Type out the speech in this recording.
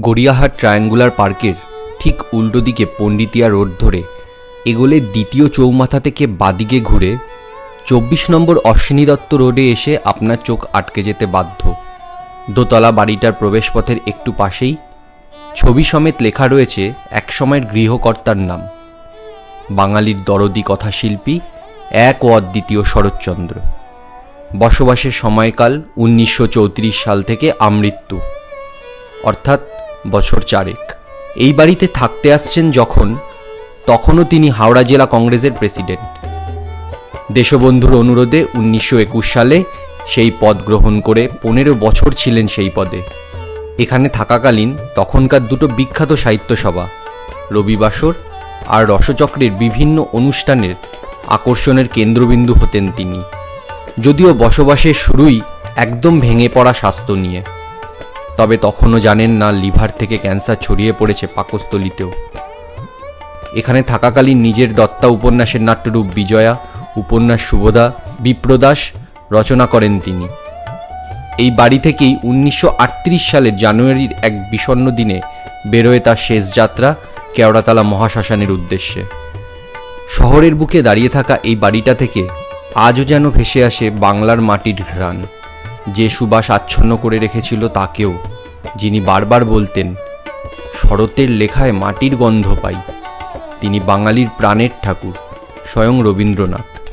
Gariahat triangular পার্কের ঠিক উল্টো দিকে পণ্ডিতিয়া রোড ধরে এগোলে দ্বিতীয় চৌমাথা থেকে বাদিকে ঘুরে চব্বিশ নম্বর অশ্বিনী দত্ত রোডে এসে আপনার চোখ আটকে যেতে বাধ্য। দোতলা বাড়িটার প্রবেশপথের একটু পাশেই ছবি সমেত লেখা রয়েছে একসময়ের গৃহকর্তার নাম। বাঙালির দরদি কথাশিল্পী এক ও অদ্বিতীয় শরৎচন্দ্র। বসবাসের সময়কাল উনিশশো চৌত্রিশ সাল থেকে আমৃত্যু। অর্থাৎ বছর চারেক। এই বাড়িতে থাকতে আসছেন যখন, তখনও তিনি হাওড়া জেলা কংগ্রেসের প্রেসিডেন্ট। দেশবন্ধুর অনুরোধে উনিশশো একুশ সালে সেই পদ গ্রহণ করে পনেরো বছর ছিলেন সেই পদে। এখানে থাকাকালীন তখনকার দুটো বিখ্যাত সাহিত্য সভা রবিবাসর আর রসচক্রের বিভিন্ন অনুষ্ঠানের আকর্ষণের কেন্দ্রবিন্দু হতেন তিনি। যদিও বসবাসের শুরুই একদম ভেঙে পড়া স্বাস্থ্য নিয়ে। তবে তখনও জানেন না লিভার থেকে ক্যান্সার ছড়িয়ে পড়েছে পাকস্থলিতেও। এখানে থাকাকালীন নিজের দত্তা উপন্যাসের নাট্যরূপ বিজয়া, উপন্যাস শুভদা বিপ্রদাস রচনা করেন তিনি। এই বাড়ি থেকেই উনিশশো আটত্রিশ সালের জানুয়ারির এক বিষণ্ণ দিনে বেরোয় তার শেষ যাত্রা কেওড়াতলা মহাশ্মশানের উদ্দেশ্যে। শহরের বুকে দাঁড়িয়ে থাকা এই বাড়িটা থেকে আজও যেন ভেসে আসে বাংলার মাটির ঘ্রাণ। যে সুবাস আচ্ছন্ন করে রেখেছিল তাকেও, যিনি বারবার বলতেন, শরতের লেখায় মাটির গন্ধ পাই। তিনি বাঙালির প্রাণের ঠাকুর, স্বয়ং রবীন্দ্রনাথ।